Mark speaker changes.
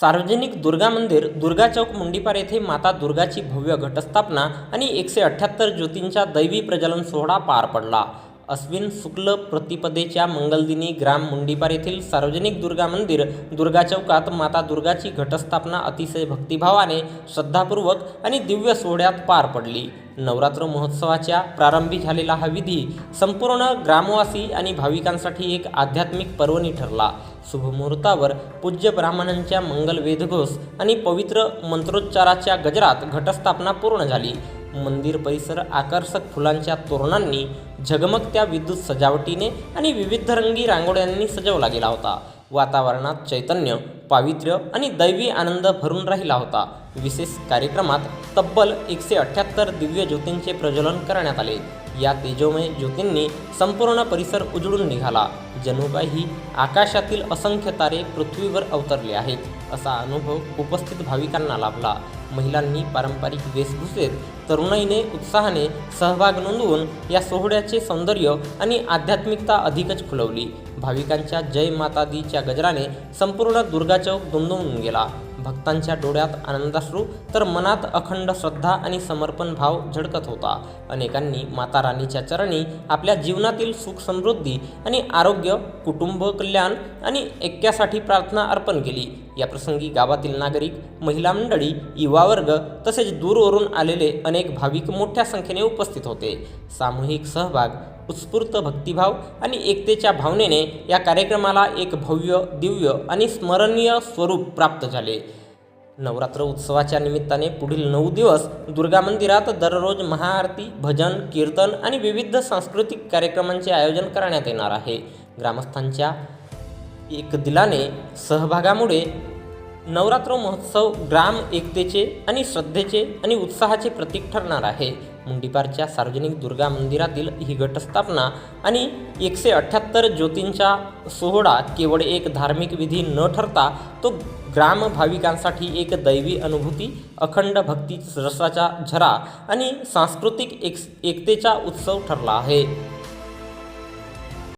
Speaker 1: सार्वजनिक दुर्गा मंदिर दुर्गा चौक मुंडीपार येथे माता दुर्गाची भव्य घटस्थापना आणि एकशे अठ्ठ्याहत्तर ज्योतींचा दैवी प्रजलन सोहळा पार पडला. अश्विन शुक्ल प्रतिपदेच्या मंगलदिनी ग्राम मुंडीपार येथील सार्वजनिक दुर्गा मंदिर दुर्गा चौकात माता दुर्गाची घटस्थापना अतिशय भक्तिभावाने श्रद्धापूर्वक आणि दिव्य सोहळ्यात पार पडली. नवरात्र महोत्सवाच्या प्रारंभी झालेला हा विधी संपूर्ण ग्रामवासी आणि भाविकांसाठी एक आध्यात्मिक पर्वणी ठरला. शुभमुहूर्तावर पूज्य ब्राह्मणांच्या मंगल वेदघोष आणि पवित्र मंत्रोच्चाराच्या गजरात घटस्थापना पूर्ण झाली. मंदिर परिसर आकर्षक फुलांच्या तोरणांनी झगमगत्या विद्युत सजावटीने आणि विविध रंगी रांगोळ्यांनी सजवला गेला होता. वातावरणात चैतन्य पावित्र्य आणि दैवी आनंद भरून राहिला होता. विशेष कार्यक्रमात तब्बल एकशे अठ्ठ्याहत्तर दिव्य ज्योतींचे प्रज्वलन करण्यात आले. या तेजोमय ज्योतींनी संपूर्ण परिसर उजळून निघाला. जणू काही आकाशातील असंख्य तारे पृथ्वीवर अवतरले आहेत. असा अनुभव उपस्थित भाविकांना लाभला. महिलांनी पारंपरिक वेशभूषेत तरुणाईने उत्साहाने सहभाग नोंदवून या सोहळ्याचे सौंदर्य आणि आध्यात्मिकता अधिकच फुलवली. भाविकांच्या जय माता दीच्या गजराने संपूर्ण दुर्गा चौक दुमदुमून गेला. भक्तांच्या डोळ्यात आनंदाश्रू तर मनात अखंड श्रद्धा आणि समर्पण भाव झळकत होता. अनेकांनी माता राणीच्या चरणी आपल्या जीवनातील सुख समृद्धी आणि आरोग्य कुटुंब कल्याण आणि ऐक्यासाठी प्रार्थना अर्पण केली. या प्रसंगी गावातील नागरिक महिला मंडळी युवा वर्ग तसेच दूरवरून आलेले अनेक भाविक मोठ्या संख्येने उपस्थित होते. सामूहिक सहभाग उत्स्फूर्त भक्तिभाव आणि एकतेच्या भावनेने या कार्यक्रमाला एक भव्य दिव्य आणि स्मरणीय स्वरूप प्राप्त झाले. नवरात्र उत्सवाच्या निमित्ताने पुढील नऊ दिवस दुर्गा मंदिरात दररोज महाआरती भजन कीर्तन आणि विविध सांस्कृतिक कार्यक्रमांचे आयोजन करण्यात येणार आहे. ग्रामस्थांच्या एक दिलाने सहभागामुळे नवरात्र महोत्सव ग्राम एकतेचे आणि श्रद्धेचे आणि उत्साहाचे प्रतीक ठरणार आहे. मुंडीपारच्या सार्वजनिक दुर्गा मंदिरातील ही घटस्थापना आणि एकशे अठ्ठ्याहत्तर ज्योतींचा सोहळा केवळ एक धार्मिक विधी न ठरता तो ग्राम भाविकांसाठी एक दैवी अनुभूती अखंड भक्ती रसाचा झरा आणि सांस्कृतिक एक एकतेचा उत्सव ठरला आहे.